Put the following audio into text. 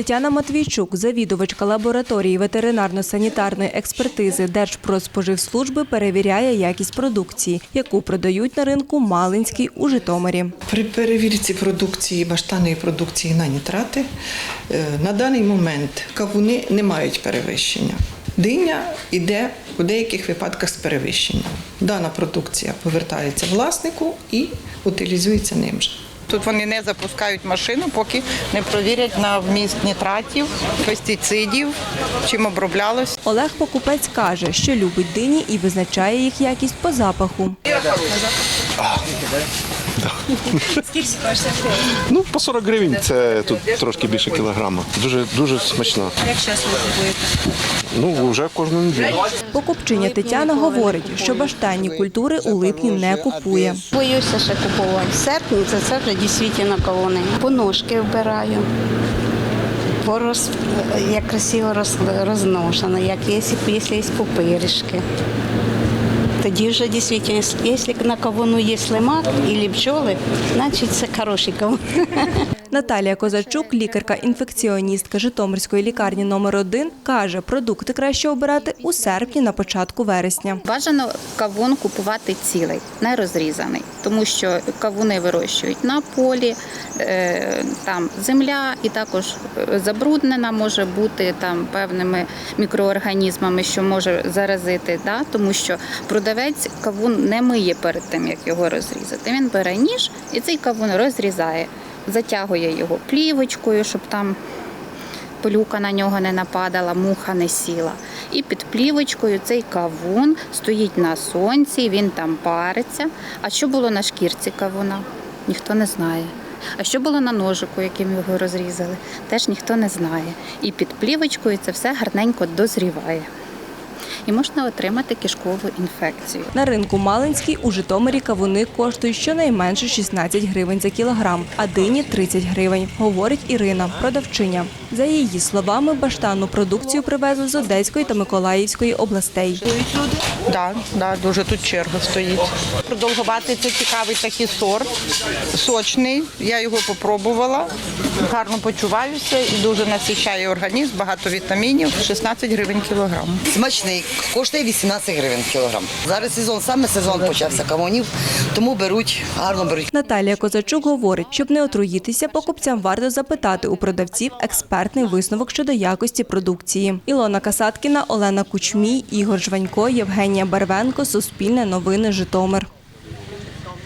Тетяна Матвійчук, завідувачка лабораторії ветеринарно-санітарної експертизи Держпродспоживслужби, перевіряє якість продукції, яку продають на ринку Малинський у Житомирі. При перевірці продукції, баштанної продукції на нітрати е, на даний момент кавуни не мають перевищення. Диня йде у деяких випадках з перевищенням. Дана продукція повертається власнику і утилізується ним же. Тут вони не запускають машину, поки не провірять на вміст нітратів, пестицидів, чим оброблялось. Олег Покупець каже, що любить дині і визначає їх якість по запаху. Ну, по 40 гривень це тут трошки більше кілограма. Дуже дуже смачно. Як часто купуєте? Ну, вже кожну неділю. Покупчиня Тетяна говорить, що баштанні культури у липні не купує. Боюся ще купувати. В серпні це, це вже дійсно колони. Поножки вбираю. Пороз, як красиво роз, розношено, як є, якщо є пупиришки. Тоді вже дійсно, якщо на кавуну є слимак і пчоли, значить це хороший кавун. Наталія Козачук, лікарка-інфекціоністка Житомирської лікарні номер 1 каже, продукти краще обирати у серпні на початку вересня. Бажано кавун купувати цілий, не розрізаний, тому що кавуни вирощують на полі, е, там земля і також е, забруднена може бути там певними мікроорганізмами, що може заразити. Да? Тому що продавець кавун не миє перед тим, як його розрізати. Він бере ніж і цей кавун розрізає, затягує його плівочкою, щоб там пилюка на нього не нападала, муха не сіла. І під плівочкою цей кавун стоїть на сонці, він там париться. А що було на шкірці кавуна? Ніхто не знає. А що було на ножику, яким його розрізали, теж ніхто не знає. І під плівочкою це все гарненько дозріває. І можна отримати кишкову інфекцію. На ринку Малинський у Житомирі кавуни коштують щонайменше 16 гривень за кілограм, а дині 30 гривень, говорить Ірина, продавчиня. За її словами, баштанну продукцію привезли з Одеської та Миколаївської областей. Да, да, дуже тут черга стоїть. Продовгувати це цікавий такий сорт, сочний. Я його попробувала, гарно почуваюся і дуже насичає організм, багато вітамінів. 16 гривень кілограм. Смачний, коштує 18 гривень кілограм. Зараз сезон, саме сезон почався кавунів, тому беруть, гарно беруть. Наталія Козачук говорить, щоб не отруїтися, покупцям варто запитати у продавців експертний висновок щодо якості продукції. Ілона Касаткіна, Олена Кучмій, Ігор Жванько, Євгенія Барвенко, Суспільне новини, Житомир.